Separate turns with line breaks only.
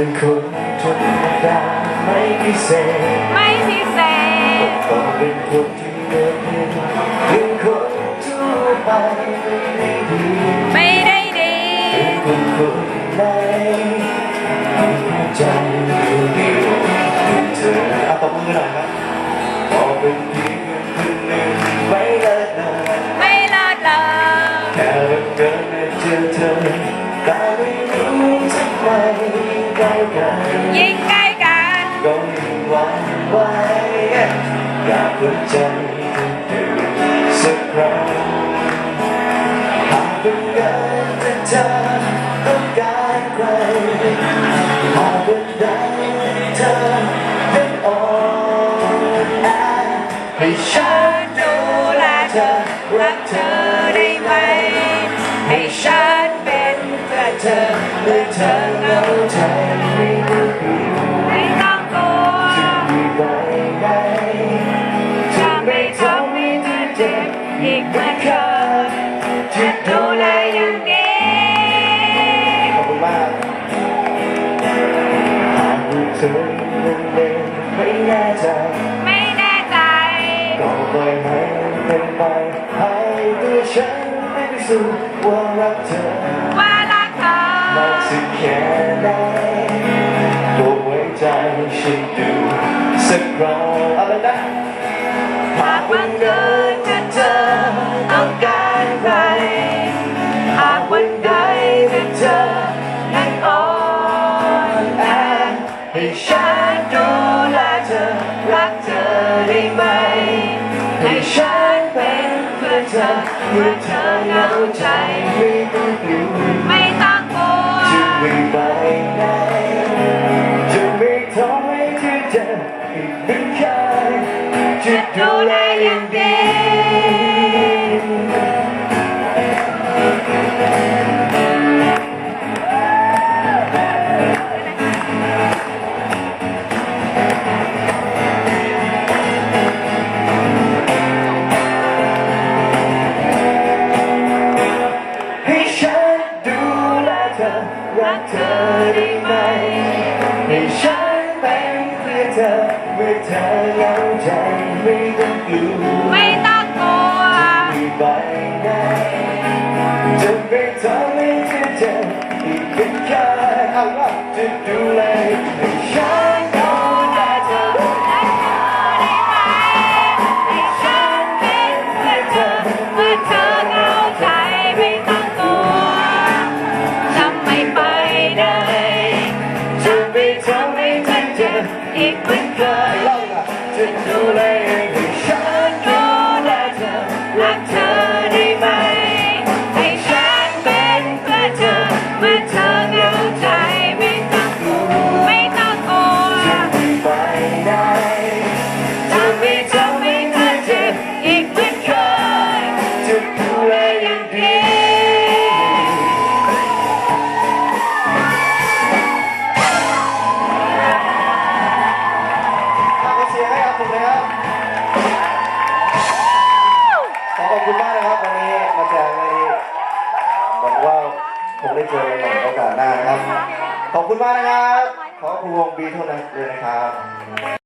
เป็นคนธรรมดาไม่พิเศษ
ไม่พิเศ
ษต้องเป็นคนที่เดินเดินเป็นคนทั่วไปไม่ดีไม
่ได้ดีเป็
นคนคนไหนใจเดียวเธอเอาตบมือหน่อยครับพอเป็นเพียงคนหนึ่งไม่เลิศเลยไม
่ลิศเลย
แค่เกิดเจอเธอแต่ไม่รู้ทำไม ใกล้กันยิ่ง
ใกล้กัน
ก็ยิ่งหวั่นไหวอยากเปิดใจถึงสักครั้งหากบังเอิญจะเธอต้องการใครหากวันใดเธอเป็นอ่อนแอให้ฉันดูแลเธอรักเธอ เธอยังเด็กไม่แน่ใจ
ไม่แน่ใจ
ก็ปล่อยให้เป็นไปให้ตัวฉันได้พิสูจน์ว่ารักเธอว
่ารักเธอมา
กสักแค่ไหนโปรดไว้ใจฉันดูสักครั้งอะไรนะหากบังเอิญ กเธอได้ไหม ให้ฉันเป็นเพื่อนเธอเมื่อเธอเหงาใจไม่ต้องกลัวไม่
ต้องกลัวจะ
ไม่ไปไหนจะไม่ทำให้เธอเจ็บอีกเป็นใครจะดูแลอย่างดี ธอรักเธอได้ไหมให้ฉันเป็นเพื่อเธอเมื่อเธอเหงาใจไม่ต้องกลัวไม่
ต้องกลัว
จะไปไหนจะไม่ทำให้เธอเจ็บอีกเพียงแค่เอาว่าจะดูแลให้ฉันาล่ะ ชียงให้ครับผมเลยครับขอขอบคุณมากนะครับวันนี้มาแจกในนี้หวังว่าคงได้เจอกันใหม่โอกาสหน้านะครับ ขอบคุณมากนะครับ ขอคุณวงบีเท่านั้นเลยนะครับ